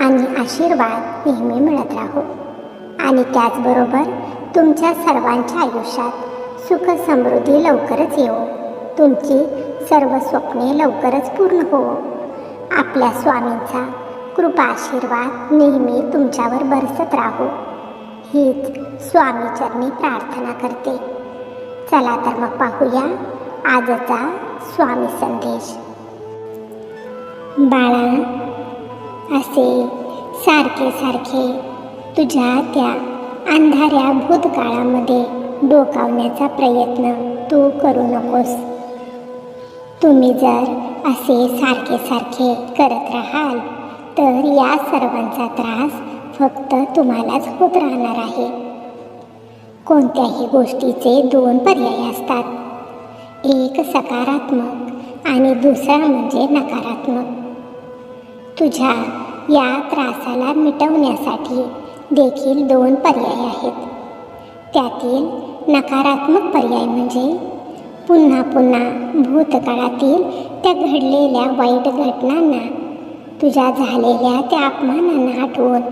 आणि आशीर्वाद नेहमी मिळत राहो. आणि त्याचबरोबर तुमच्या सर्वांच्या आयुष्यात सुख समृद्धी लवकरच येऊ तुमची सर्व स्वप्ने लवकरच पूर्ण हो आपल्या स्वामींचा कृपा आशीर्वाद नेहमी तुमच्यावर बरसत राहो. हीच स्वामीचरणी प्रार्थना करते. चला तर मग पाहूया आजचा स्वामी संदेश. बाळा असे सारखे सारखे तुझ्या त्या अंधाऱ्या भूतकाळामध्ये डोकावण्याचा प्रयत्न तू करू नकोस. तुम्ही जर असे सारखे सारखे करत राहाल तर या सर्वांचा त्रास फक्त तुम्हालाच होत राहणार आहे. कोणत्याही गोष्टीचे दोन पर्याय असतात. एक सकारात्मक आणि दुसरा म्हणजे नकारात्मक. तुझ्या या त्रासाला मिटवण्यासाठी देखील दोन पर्याय आहेत. त्यातील नकारात्मक पर्याय म्हणजे पुन्हा पुन्हा भूतकाळातील त्या घडलेल्या वाईट घटनांना तुझ्या झालेल्या त्या अपमानांना आठवून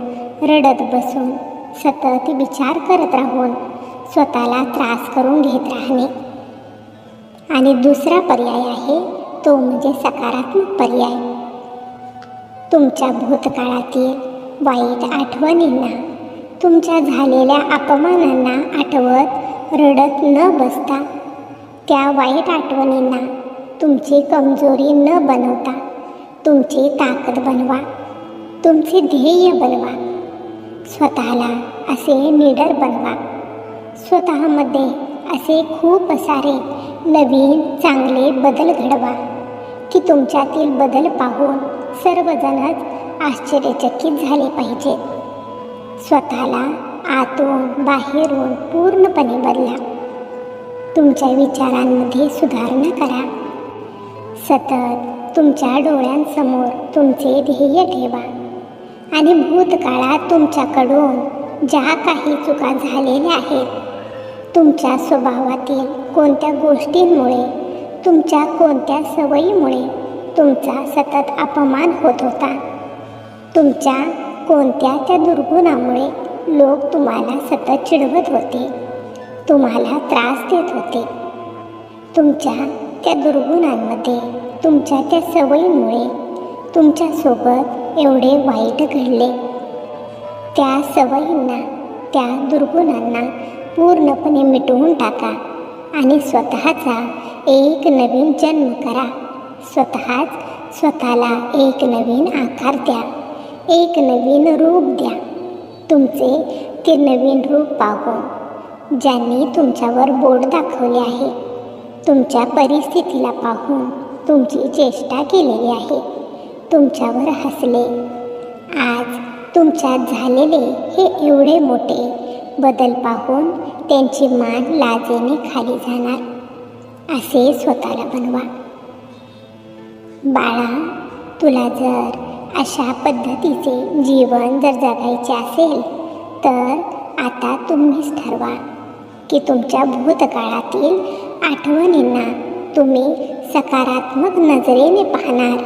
रडत बसून सतत विचार करत राहून स्वतःला त्रास करून घेत राहणे. आणि दुसरा पर्याय आहे तो म्हणजे सकारात्मक पर्याय. तुमच्या भूतकाळातील वाईट आठवणींना तुमच्या झालेल्या अपमानांना आठवत रडत न बसता त्या वाईट आठवणींना तुमची कमजोरी न बनवता तुमची ताकद बनवा तुमचे ध्येय बनवा स्वतःला असे निडर बनवा. स्वतःमध्ये असे खूप सारे नवीन चांगले बदल घडवा की तुमच्यातील बदल पाहून सर्वजणच आश्चर्यचकित झाले पाहिजे. स्वतःला आतून बाहेरून पूर्णपणे बदला. तुमच्या विचारांमध्ये सुधारणा करा. सतत तुमच्या डोळ्यांसमोर तुमचे ध्येय ठेवा. आणि भूतकाळात तुमच्याकडून ज्या काही चुका झालेल्या आहेत तुमच्या स्वभावातील कोणत्या गोष्टींमुळे तुमच्या कोणत्या सवयीमुळे तुमचा सतत अपमान होत होता. तुमच्या कोणत्या त्या दुर्गुणामुळे लोक तुम्हाला सतत चिडवत होते? तुम्हाला त्रास देत होते. तुमच्या त्या दुर्गुणांमध्ये तुमच्या त्या सवयीमुळे तुमच्यासोबत एवढे वाईट घडले. त्या सवयींना त्या दुर्गुणांना पूर्णपणे मिटवून टाका आणि स्वतःचा एक नवीन जन्म करा. स्वतःच स्वतःला एक नवीन आकार द्या. एक नवीन रूप द्या. तुमचे ते नवीन रूप पाहून ज्यांनी तुमच्यावर बोट दाखवले आहे तुमच्या परिस्थितीला पाहून तुमची चेष्टा केलेली आहे. तुमच्यावर हसले. आज तुमच्यात झालेले हे एवढे मोठे बदल पाहून त्यांची मान लाजेने खाली जाणार. असे स्वतःला बनवा. बाळा तुला जर अशा पद्धतीचे जीवन जर जगायचे असेल तर आता तुम्हीच ठरवा की तुमच्या भूतकाळातील आठवणींना तुम्ही सकारात्मक नजरेने पाहणार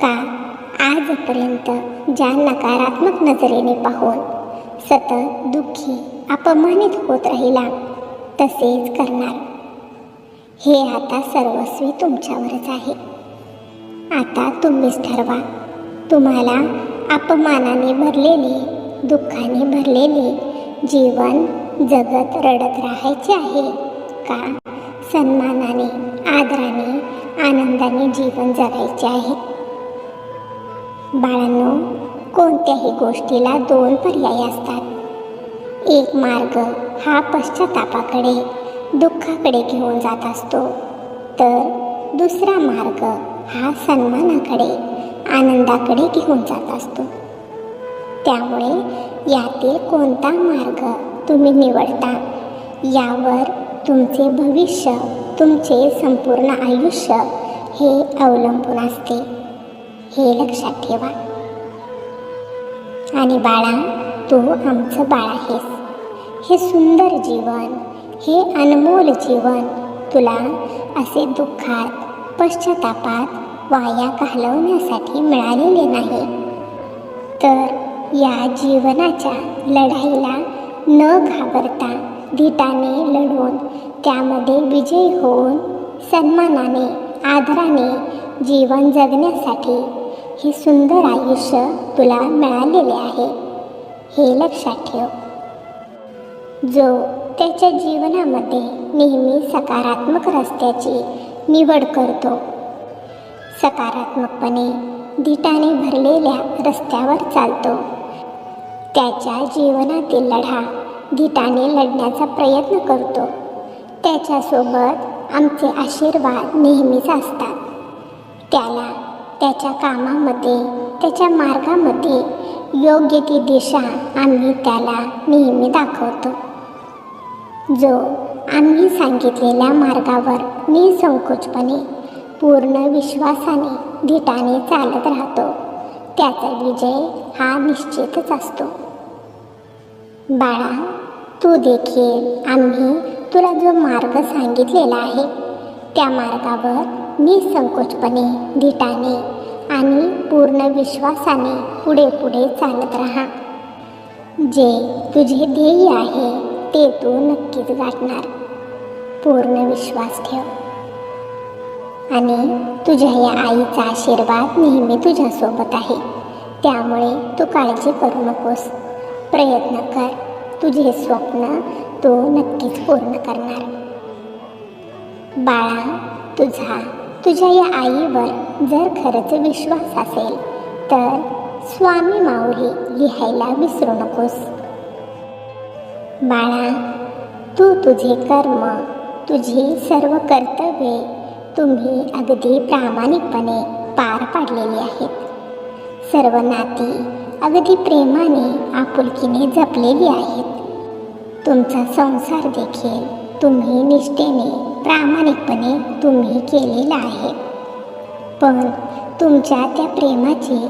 का? आजपर्यंत ज्या नकारात्मक नजरेने पाहून सतत दुःखी अपमानित होत राहिला तसेच करणार. हे आता सर्वस्वी तुमच्यावरच आहे. आता तुम्हीच ठरवा. तुम्हाला अपमानाने भरलेले दुःखाने भरलेले जीवन जगत रडत राहायचे आहे का? सन्मानाने आदराने आनंदाने जीवन जगायचे आहे. बाळांनो कोणत्याही गोष्टीला दोन पर्याय असतात. एक मार्ग हा पश्चातापाकडे दुःखाकडे घेऊन जात असतो. तर दुसरा मार्ग हा सन्मानाकडे आनंदाकडे घेऊन जात असतो. त्यामुळे यातील कोणता मार्ग तुम्ही निवडता यावर तुमचे भविष्य तुमचे संपूर्ण आयुष्य हे अवलंबून असते. हे लक्षात ठेवा. आणि बाळा तू आमचं बाळ आहेस. हे सुंदर जीवन हे अनमोल जीवन तुला असे दुःखात पश्चातापात वाया घालवण्यासाठी मिळालेले नाही. तर या जीवनाच्या लढाईला न घाबरता धीटाने लढून त्यामध्ये विजयी होऊन सन्मानाने आदराने जीवन जगण्यासाठी हे सुंदर आयुष्य तुला मिळालेले आहे हे लक्षात ठेव. जो त्याच्या जीवनामध्ये नेहमी सकारात्मक रस्त्याची निवड करतो. सकारात्मकपणे दिटाने भरलेल्या रस्त्यावर चालतो. त्याच्या जीवनातील लढा दिटाने लढण्याचा प्रयत्न करतो. त्याच्यासोबत आमचे आशीर्वाद नेहमीच असतात. त्याला त्याच्या कामामध्ये त्याच्या मार्गामध्ये योग्य ती दिशा आम्ही त्याला नेहमी दाखवतो. जो आम्ही सांगितलेल्या मार्गावर निसंकोचपणे पूर्ण विश्वासाने धीटाने चालत राहतो. त्याचा विजय हा निश्चितच असतो. बाळा तू देखील आम्ही तुला जो मार्ग सांगितलेला आहे त्या मार्गावर निसंकोचपणे धीटाने आणि पूर्ण विश्वासाने पुढे पुढे चालत राहा. जे तुझे ध्येय आहे ते तू नक्कीच गाठणार. पूर्ण विश्वास ठेव. आणि तुझ्या या आईचा आशीर्वाद नेहमी तुझ्यासोबत आहे. त्यामुळे तू काळजी करू नकोस. प्रयत्न कर. तुझे स्वप्न तू नक्कीच पूर्ण करणार. बाळा तुझा तुझ्या या आईवर जर खरंच विश्वास असेल तर स्वामी माऊली लिहायला विसरू नकोस. बाळा तू तुझे कर्म तुझी सर्व कर्तव्ये तुम्ही अगदी प्रामाणिकपणे पार पाडलेली आहेत. सर्व नाती अगदी प्रेमाने आपुलकीने जपलेली आहेत. तुमचा संसार देखील तुम्ही निष्ठेने प्रामाणिकपणे तुम्ही केलेला आहे. पण तुमच्या त्या प्रेमाची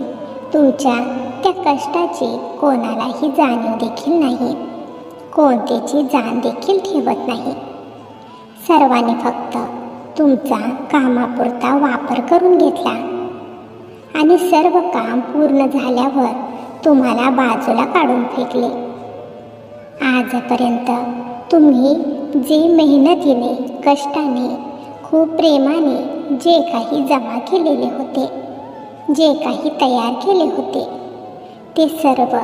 तुमच्या त्या कष्टाची कोणालाही जाणीव देखील नाही. कोणतीची जाण देखील ठेवत नाही. सर्वांनी फक्त तुमचा कामापुरता वापर करून घेतला. आणि सर्व काम पूर्ण झाल्यावर तुम्हाला बाजूला काढून फेकले. आजपर्यंत तुम्ही जे मेहनतीने कष्टाने खूप प्रेमाने जे काही जमा केलेले होते जे काही तयार केले होते ते सर्व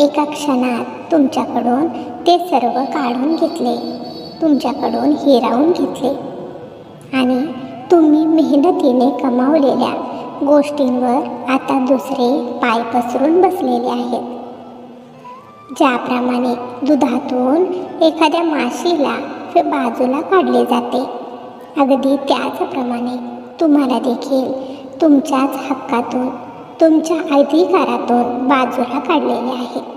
एका क्षणात तुमच्याकडून ते सर्व काढून घेतले. तुमच्याकडून हिरावून घेतले. आणि तुम्ही मेहनतीने कमावलेल्या गोष्टींवर आता दुसरे पाय पसरून बसलेले आहेत. ज्याप्रमाणे दुधातून एखाद्या माशीला बाजूला काढले जाते. अगदी त्याचप्रमाणे तुम्हाला देखील तुमच्याच हक्कातून तुमच्या अधिकारातून बाजूला काढलेले आहे.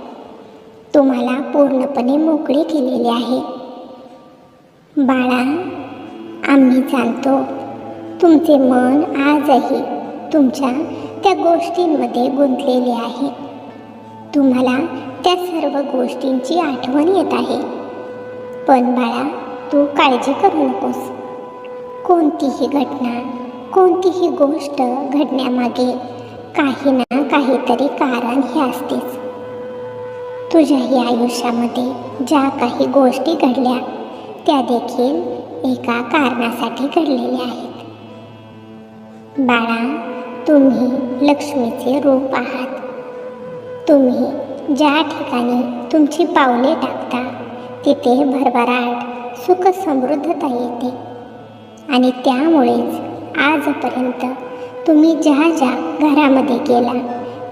तुम्हाला पूर्णपणे मोकळे केलेले आहे. बाळा आम्ही जाणतो तुमचे मन आजही तुमच्या त्या गोष्टींमध्ये गुंतलेले आहे. तुम्हाला त्या सर्व गोष्टींची आठवण येत आहे. पण बाळा तू काळजी करू नकोस. कोणतीही घटना कोणतीही गोष्ट घडण्यामागे काही ना काहीतरी कारण हे असतेच. तुझ्याही आयुष्यामध्ये ज्या काही गोष्टी घडल्या त्या देखील एका कारणासाठी घडलेल्या आहेत. बाळा तुम्ही लक्ष्मीचे रूप आहात. तुम्ही ज्या ठिकाणी तुमची पावले टाकता तिथे भरभराट सुख समृद्धता येते. आणि त्यामुळेच आजपर्यंत तुम्ही ज्या ज्या घरामध्ये गेला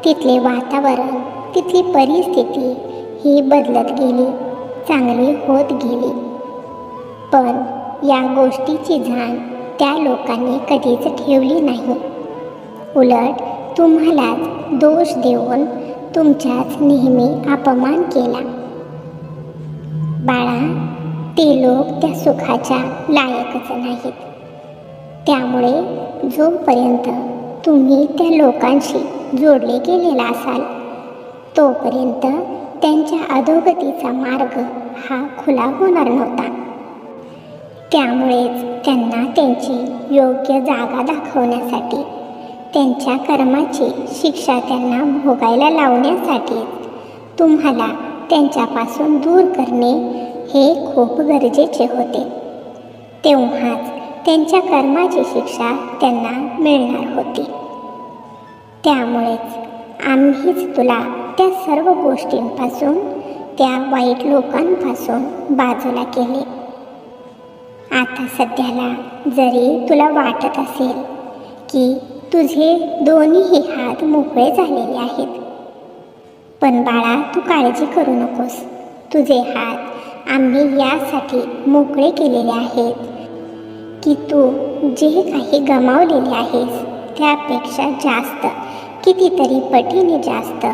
तिथले वातावरण तिथली परिस्थिती ही बदलत गेली चांगली होत गेली. पण या गोष्टीची जाण त्या लोकांनी कधीच ठेवली नाही. उलट तुम्हालाच दोष देऊन तुमच्याच नेहमी अपमान केला. बाळा ते लोक त्या सुखाच्या लायकच नाहीत. त्यामुळे जोपर्यंत तुम्ही त्या लोकांशी जोडले गेलेला असाल तोपर्यंत त्यांच्या अधोगतीचा मार्ग हा खुला होणार नव्हता. त्यामुळेच त्यांना त्यांची योग्य जागा दाखवण्यासाठी त्यांच्या कर्माची शिक्षा त्यांना भोगायला लावण्यासाठी तुम्हाला त्यांच्यापासून दूर करणे हे खूप गरजेचे होते. तेव्हाच त्यांच्या कर्माची शिक्षा त्यांना मिळणार होती. त्यामुळेच आम्हीच तुला त्या सर्व गोष्टींपासून त्या वाईट लोकांपासून बाजूला केले. आता सध्याला जरी तुला वाटत असेल की तुझे दोन्हीही हात मोकळे झालेले आहेत पण बाळा तू काळजी करू नकोस. तुझे हात आम्ही यासाठी मोकळे केलेले आहेत की तू जे काही गमावलेले आहेस त्यापेक्षा जास्त कितीतरी पटीने जास्त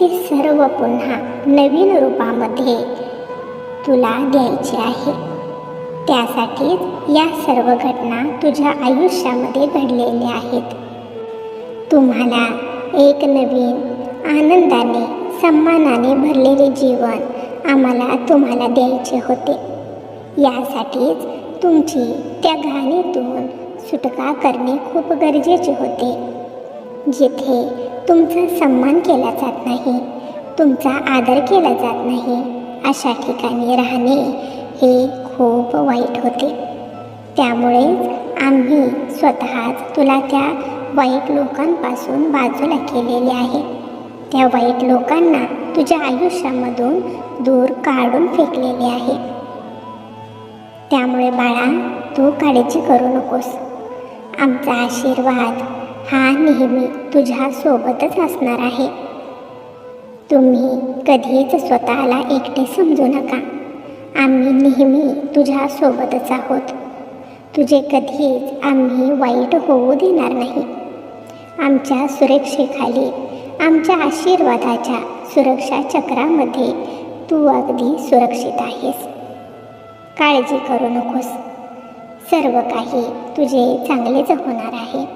ते सर्व पुन्हा नवीन रूपामध्ये तुला द्यायचे आहे. त्यासाठीच या सर्व घटना तुझ्या आयुष्यामध्ये घडलेल्या आहेत. तुम्हाला एक नवीन आनंदाने सन्मानाने भरलेले जीवन आम्हाला तुम्हाला द्यायचे होते. यासाठीच तुमची त्या घाणीतून सुटका करणे खूप गरजेचे होते. जिथे तुमचा सन्मान केला जात नाही तुमचा आदर केला जात नाही अशा ठिकाणी राहणे हे खूप वाईट होते. त्यामुळेच आम्ही स्वतःच तुला त्या वाईट लोकांपासून बाजूला केलेले आहे. त्या वाईट लोकांना तुझ्या आयुष्यामधून दूर काढून फेकलेले आहे. त्यामुळे बाळा तू काळजी करू नकोस. आमचा आशीर्वाद हा नेहमी तुझ्या सोबतच असणार आहे. तुम्ही कधीच स्वतःला एकटे समजू नका. आम्ही नेहमी तुझ्या सोबतच आहोत. तुझे कधीच आम्ही वाईट होऊ देणार नाही. आमच्या सुरक्षेखाली आमच्या आशीर्वादाच्या सुरक्षा चक्रामध्ये तू अगदी सुरक्षित आहेस. काळजी करू नकोस. सर्व काही तुझे चांगलेच होणार आहे.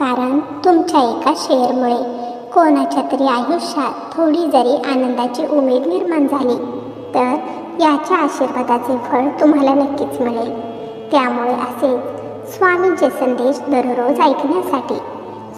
कारण तुमच्या एका शेअरमुळे कोणाच्या तरी आयुष्यात थोडी जरी आनंदाची उमेद निर्माण झाली तर याच्या आशीर्वादाचे फळ तुम्हाला नक्कीच मिळेल. त्यामुळे असेच स्वामींचे संदेश दररोज ऐकण्यासाठी